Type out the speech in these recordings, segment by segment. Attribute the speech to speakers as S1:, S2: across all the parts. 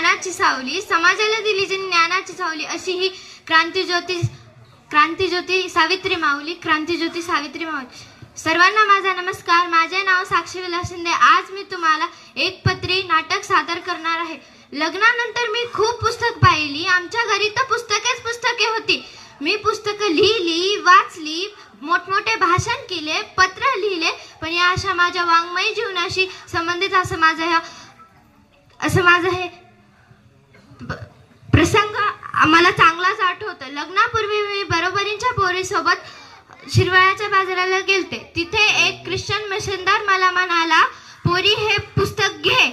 S1: ज्ञानाची सावली समाजाला दिली जी ज्ञानाची सावली अशी ही क्रांतीज्योती क्रांतीज्योती सावित्री माऊली क्रांतीज्योती सावित्री माऊली. सर्वांना माझा नमस्कार. माझे नाव साक्षी विलास शिंदे. आज मी तुम्हाला एक पत्री नाटक सादर करणार आहे. लग्नानंतर मी खूप पुस्तक पाहिली. आमच्या घरी तर पुस्तकेच पुस्तके होती. मी पुस्तकं लिहिली वाचली मोठमोठे भाषण केले पत्र लिहिले. पण या अशा माझ्या वाङ्मय जीवनाशी संबंधित असं माझं असं माझं हे मला चांगलाच आठवतं लग्नापूर्वी मी बरोबरींच्या पोरीसोबत शिरवाळ्याच्या बाजाराला गेलते. तिथे एक ख्रिश्चन मिशनदार मला म्हणाला पोरी हे पुस्तक घे.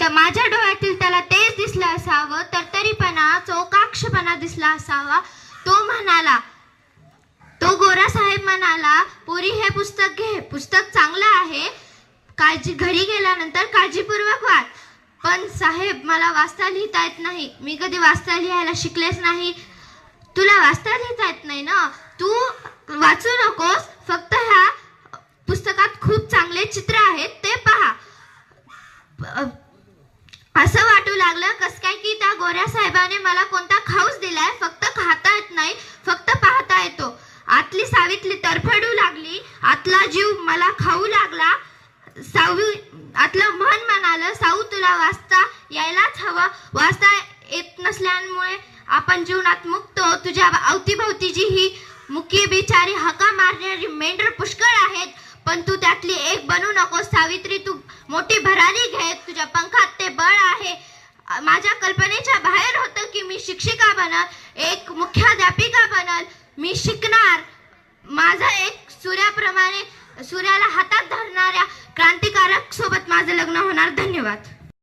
S1: तर माझ्या डोळ्यातील त्याला तेच दिसलं असावं तरतरीपणा चौकाक्षपणा दिसला असावा. तो म्हणाला तो गोरा साहेब म्हणाला पोरी हे पुस्तक घे. पुस्तक चांगलं आहे. काळजी घरी गेल्यानंतर काळजीपूर्वक वाच. पण साहेब मला वाचता लिहिता येत नाही. मी कधी वाचता लिहायला शिकलेच नाही. तुला वाचता लिहिता येत नाही ना? तू वाचू नकोस. फक्त ह्या पुस्तकात खूप चांगले चित्र आहेत ते पहा. असं वाटू लागलं कस काय की त्या गोऱ्या साहेबाने मला कोणता खाऊच दिलाय? फक्त खाता येत नाही फक्त पाहता येतो. आतली सावित्री तरफडू लागली. आतला जीव मला खाऊ लागला. सावी आतलं मन म्हणालं साऊ तुला वाचता यायलाच हवं. वाचता येत नसल्यामुळे आपण जीवनात मुक्त तुझ्या अवतीभोवती जी ही मुकी बिचारी हका मारणारी मेंढर पुष्कळ आहेत पण तू त्यातली एक बनू नको सावित्री तू मोठी भरारी घे. तुझ्या पंखात ते बळ आहे. माझ्या कल्पनेच्या बाहेर होतं की मी शिक्षिका बनल एक मुख्याध्यापिका बनल. मी शिकणार. माझा एक सूर्याप्रमाणे सूर्याला हातात धरणाऱ्या क्रांतिकारक सोबत माझं लग्न होणार. धन्यवाद.